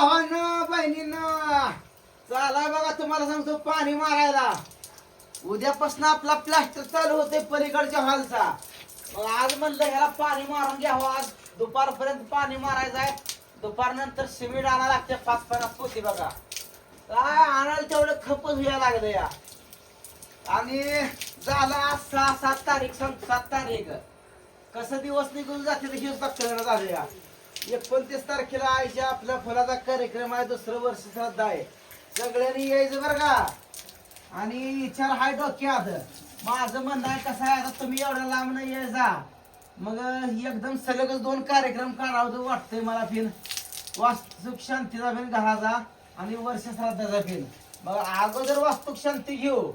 भावानं बहिणीनं चला बघा तुम्हाला सांगतो पाणी मारायला. उद्यापासून आपला प्लास्टर चालू होते पलीकडच्या हॉलचा. मग आज म्हणलं ह्याला पाणी मारून घ्यावं आज. दुपारपर्यंत पाणी मारायचं आहे. दुपार नंतर सिमेंट आणा लागते पाच पन्नास पोती बघा. काय आणायला तेवढं खपच व्हायला लागलं या. आणि झाला आज सहा सात तारीख सांग सात तारीख. कसं दिवस निघून जाते तर लक्ष कळणं झालं या. एकोणतीस तारखेला आयच्या आपल्या फुलाचा कार्यक्रम आहे दुसरं वर्ष श्रद्धा आहे. सगळ्यांनी यायचं बरं का? आणि विचार हाय डोक्यात. माझं म्हणणं आहे कसं आहे आता तुम्ही एवढ्या लांब नाही यायचा मग एकदम सलगच दोन कार्यक्रम काढावं वाटतंय मला फिन. वास्तुक शांतीचा फिन घराचा आणि वर्ष श्राद्धाचा फिन. मग अगोदर वास्तुक शांती घेऊ.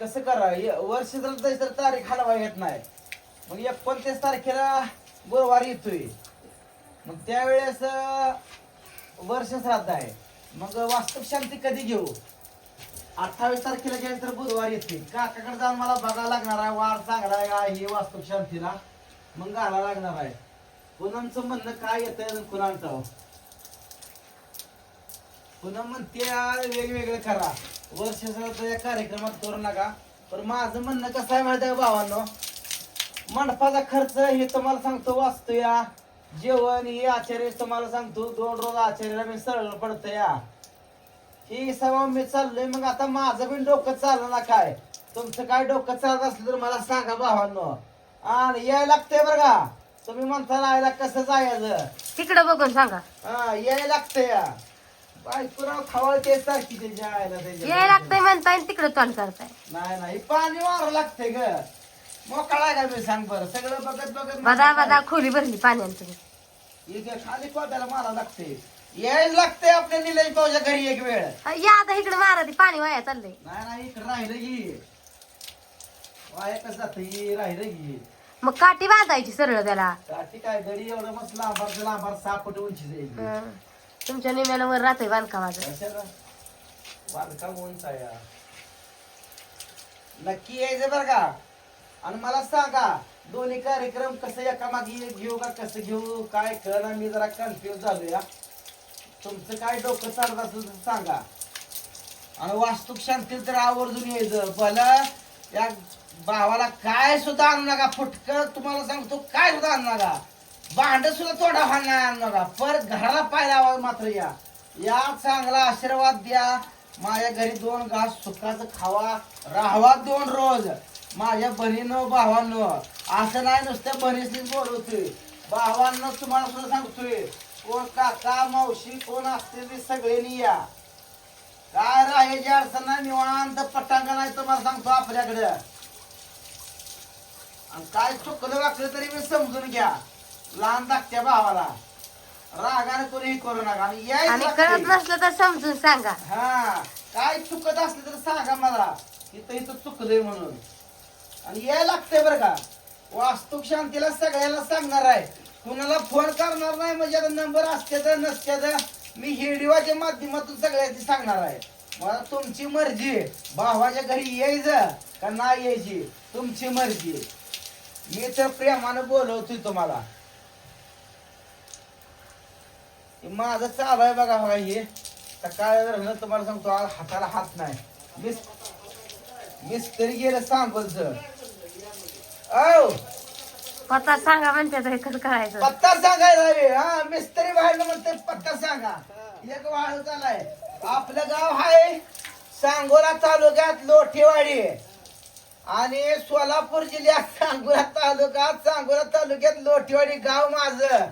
कसं करा य- वर्ष श्राद्धाची तर तारीख हलवा येत नाही. मग एकोणतीस तारखेला गुरुवारी येतोय. मग त्यावेळेस वर्ष श्राद्ध आहे. मग वास्तव शांती कधी घेऊ? अठ्ठावीस तारखेला गेल्यानंतर तर बुधवार येते. काकाकडे जाऊन मला बघायला लागणार आहे वार चांगला आहे का? हे वास्तव शांतीला मग घाला लागणार आहे. पुनमचं म्हणणं काय येतं कुणाचं? पुन्हा म्हणते वेगवेगळे करा. वर्ष या कार्यक्रमात करू नका. पण माझं म्हणणं कसं आहे माहिती आहे भावांनो? मंडपाचा खर्च हे तुम्हाला सांगतो वाचतो या जेवण हे आचार्य तुम्हाला सांगतो दोन रोज आचार्याला मी सरळ पडतं या ही सभा मी चाललोय मग आता माझं पण डोकं चाललं ना काय? तुमचं काय डोकं चालत असलं तर मला सांगा भावांनो. आणि यायला लागतंय बरं का? तुम्ही म्हणता राहायला कसं जायचं? तिकडं बघून सांगा. हा यायला लागतंय या बायकोराव खावाळते सारखी त्याच्या आयला त्याच्या याय लागतंय म्हणताय तिकडं तोंड करताय. नाही नाही पाणी मारावं लागतंय ग. मोकळा का मी सांग बरं? सगळं बघत बघत बदा बदा खोली भरली इथे खाली कोट्याला मारावं लागते. यायला लागतंय आपल्या निलेश भाऊच्या घरी एक वेळ. या आता इकडे मारा ती पाणी वाया चाललंय. नाही नाही इकडं राहिलं की. वाया कसं जात राहिलं की. मग काठी बांधायची सरळ त्याला. काठी काय गडी एवढं मस्त लांबार लांबार सहा फूट उंची जाईल हं. तुमच्या निम्यानं वर राहतोय बांधकामाचं कशाला बांधकाम उंच आहे हा. नक्की यायचं बरं का? आणि मला सांगा दोन्ही कार्यक्रम कसं एकामागे एक घेऊ का कसं घेऊ? काय कळना मी जरा कन्फ्युज झालो या तुमचं काय डोकं चालत असेल तर सांगा. आणि वास्तुक शांती तर आवर्जून यायचं. भलं या भावाला काय सुद्धा आणू नका. फुटकं तुम्हाला सांगतो काय सुद्धा आणू नका. भांड सुद्धा तोडा नाही आणू नका. परत घराला पाहिला आवाज मात्र या. या चांगला आशीर्वाद द्या. माझ्या घरी दोन घास सुखाचं खावा. राहावा दोन रोज. माझ्या बहिणीनं भावांनो. असं नाही नुसतं बहिणीच बोलवतोय. भावांना तुम्हाला सुद्धा सांगतोय कोण काका मावशी कोण असतील ते सगळ्यांनी या. काय राहायची अडचण नाही निवांत पटांगण आहे तुम्हाला सांगतो आपल्याकडे. आणि काय चुकलं वाकलं तरी मी समजून घ्या. लहान धाकट्या भावाला. रागाने कोणीही करू नका. आणि आणि नसलं तर समजून सांगा. हा काय चुकत असलं तर सांगा मला. इथं इथं चुकलंय म्हणून. आणि यायला लागतंय बरं का. वास्तुक शांतीला सगळ्याला सांगणार आहे. कुणाला फोन करणार नाही म्हणजे आता नंबर असते नसत्याचा नसते मी हिडिवाच्या माध्यमातून सगळ्याची सांगणार आहे. मला तुमची मर्जी भावाच्या घरी यायचं का नाही यायची? तुमची मर्जी मी तर प्रेमानं बोलवतोय तुम्हाला. माझं चालू आहे बघा बघा हे. तर काय झालं तुम्हाला सांगतो हाताला हात नाही. मिस मिस्त्री गेलं सांगोलच औ. पत्ता सांगा म्हणते तर हे करायचं. पत्ता सांगायला हवे. हा मिस्त्री बाहेर म्हणते पत्ता सांगा. एक वाळू चालाय. आपलं गाव आहे सांगोला तालुक्यात लोठेवाडी. आणि सोलापूर जिल्ह्यात सांगोला तालुक्यात सांगोला तालुक्यात लोठेवाडी गाव माझं.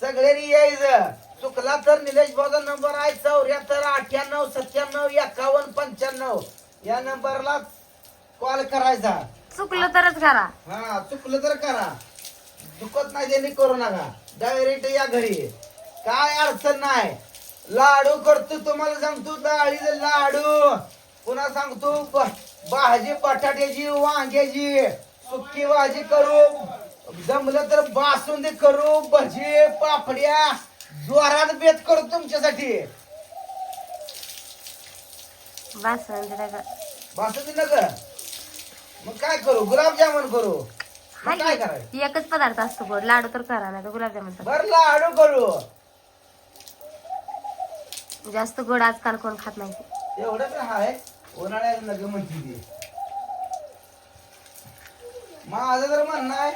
सगळ्यांनी यायचं. चुकला तर निलेश भाऊचा नंबर आहे चौऱ्याहत्तर अठ्ठ्याण्णव सत्त्याण्णव एकावन्न पंच्याण्णव. या नंबरला कॉल करायचा. चुकलं तरच करा. हा चुकलं तर करा. चुकत नाही त्यांनी करू नका डायरेक्ट या घरी. काय अडचण नाही. लाडू करतो तुम्हाला सांगतो डाळीचे लाडू. पुन्हा सांगतो ब- भाजी बटाट्याची वांग्याची सुकी भाजी करू. जमलं तर बासुंदी करू भजी पापड्या. जोरात बेत करू तुमच्यासाठी. बस म्हणजे बासुंदी नका मग काय करू? गुलाबजामुन करू. मग काय करायचं? एकच पदार्थ असतो गोड लाडू तर करा नाही तर गुलाबजामुन तर. बर लाडू करू. जास्त गोड आजकाल कोण खात नाही. एवढं काय हाय. उन्हाळ्यात लगे म्हणते ती. माझं तर म्हणणं आहे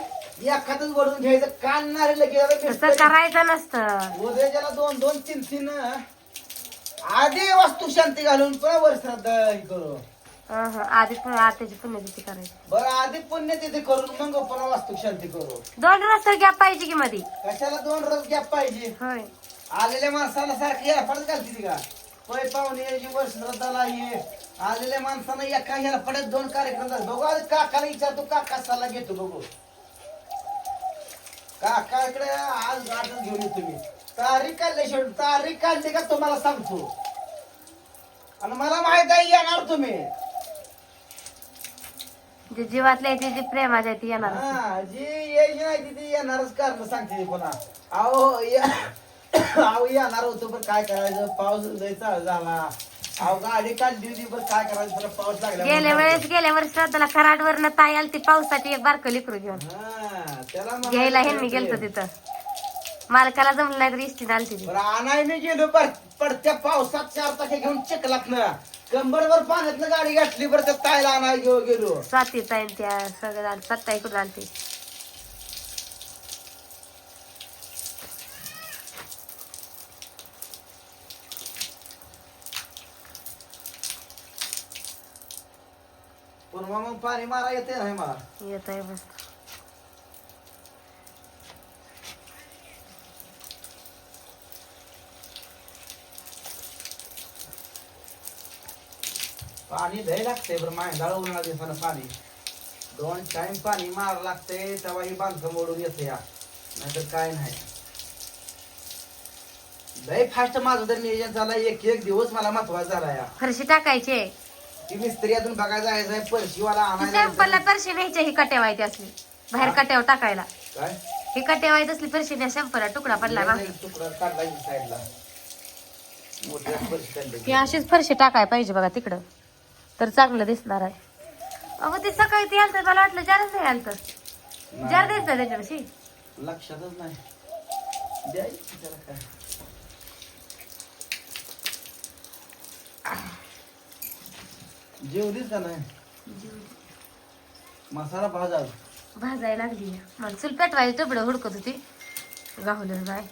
एखादच वडून घ्यायचं लगेच तसं करायचं नसतं. उद्याच्याला दोन दोन तीन तीन आधी वास्तू शांती घालून पण वर्षात हे करू. अहं, आधी पण आत्याची पुण्यतिथी करायची. बरं आधी पुण्यतिथी करून मग पुन्हा वास्तू शांती करू? दोन रस्ता गॅप पाहिजे की मध्ये कशाला दोन रोज गॅप पाहिजे? होय. आलेल्या माणसाला सारखी याफडच घालते का? पै पाहुणे याची वर्ष श्रद्धाला ये. आलेल्या माणसानं एका पडत दोन कार्यक्रम झाले. बघू आज काकाला विचारतो काका सल्ला घेतो बघू. काकाकडे आज गाठच घेऊन येतो मी. तारीख काढली शेवट तारीख काढली का तुम्हाला सांगतो. आणि मला माहीत आहे येणार तुम्ही. जे जीवातल्या आहे ते जे प्रेमाच्या आहे ते येणार. हा जी यायची नाही ती- ती येणारच कारण सांगते ती पुन्हा. अहो या- अहो येणार होतो पण काय करायचं? पाऊस लय चालू झाला. अहो गाडी काढली होती पण काय करायचं? परत पाऊस लागला गेल्या वेळेस गेल्या वर्षी श्रद्धाला कराडवरनं ताई आली ती पावसाची एक बारकं लिकरू घेऊन. हा, त्याला घ्यायला ह्यांनी ते- गेलतो तिथं. मालकाला जमलं नाही तर इष्टीने आली ती. बरं आणाय मी गेलो पडत्या पावसात चार टाके घेऊन चिखलात ना कंबरवर पाण्यातनं गाडी घातली बरं त्या ताईला आणाय घेऊन गेलो. स्वातीचा आहे त्या सगळं आलं सत्ता इकडून आली पण मग पाणी मारा येते नाही मला येत आहे बस पाणी लय लागते बरं मांडाळ उन्हाळा दिवसानं पाणी. दोन टाइम पाणी मार लागते तेव्हा ही बांधकाम मोडून येते या. नाहीतर काय नाही. लय फास्ट माझं तर नियोजन झालं एक एक दिवस मला महत्त्वाचा झाला या. फरशी टाकायची. आहे ती मिस्त्री अजून बघायला जायचंय परशीवाला आणायला सॅम्पलला जायचंय. फरशी न्यायची ही कटेवायची असली. बाहेर कट्यावर टाकायला. काय? ही कटेवायची असली फरशी न्या सॅम्पलला तुकडा पडला ना तुकडा काढला साईडला मोठ्या परशी काढली ही अशीच फरशी टाकाय पाहिजे बघा तिकडं. तर चांगलं दिसणार आहे. अगं ते सकाळी ते आलत मला वाटलं जारच नाही आलत. जार द्यायचं त्याच्यापाशी. लक्षातच नाही. द्यायची त्याला काय. का नाही? मसाला भाजा भाजायला लागली. मला चुल पेटवायची तुबडं हुडकत होती. गावलं नाही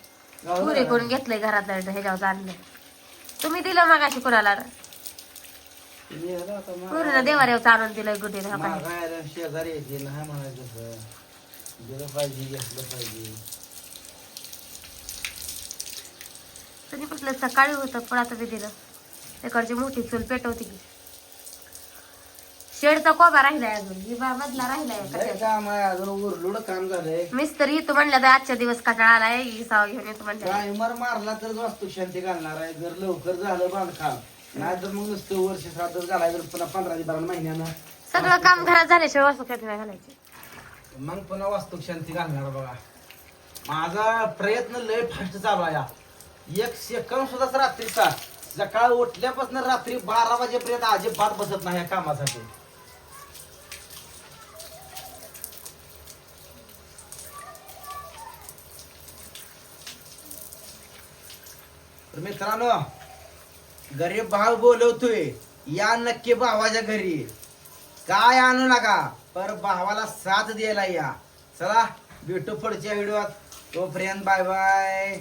पुरे करून घेतलंय घरातलं ह्याच्यावर आणलं तुम्ही दिलं मग अशी कोणाला? पुरीनं देवाऱ्यावर आणून दिलंय गुडीने पाणी. मागायला शेजारी येते नाही म्हणायचं तसं. दिलं पाहिजे घेतलं पाहिजे. तुम्ही कुठलं सकाळी होतं पण आता मी दिलं. तिकडची मोठी चूल पेटवती की. शेडचा कोबा राहिलाय अजून. ही बा मधला राहिलाय अजून उरलुड काम झालंय. मिस्त्री तू म्हणलं तर आजच्या दिवस कटाळा आलाय घेऊन येतो म्हणलं मारला तर वास्तू शांती घालणार आहे. जर लवकर झालं बांधकाम. नाही तर मग नुसतं वर्ष श्राद्ध घालायचं पुन्हा पंधरा ते बारा महिन्यानं. सगळं काम घरात झाल्याशिवाय वासू खात नाही घालायचे? मग पुन्हा वास्तू शांती घालणार बघा. माझा प्रयत्न लय फास्ट चालू आहे. एक सेकंद सुद्धा रात्रीचा. सकाळ उठल्यापासून रात्री बारा वाजेपर्यंत अजिबात बसत नाही या कामासाठी. तर मित्रांनो गरीब भाव बोलवतोय. या नक्की भावाच्या घरी. काय आणू नका पर भावाला साथ द्यायला या. चला भेटू पुढच्या व्हिडिओत. तोपर्यंत बाय बाय.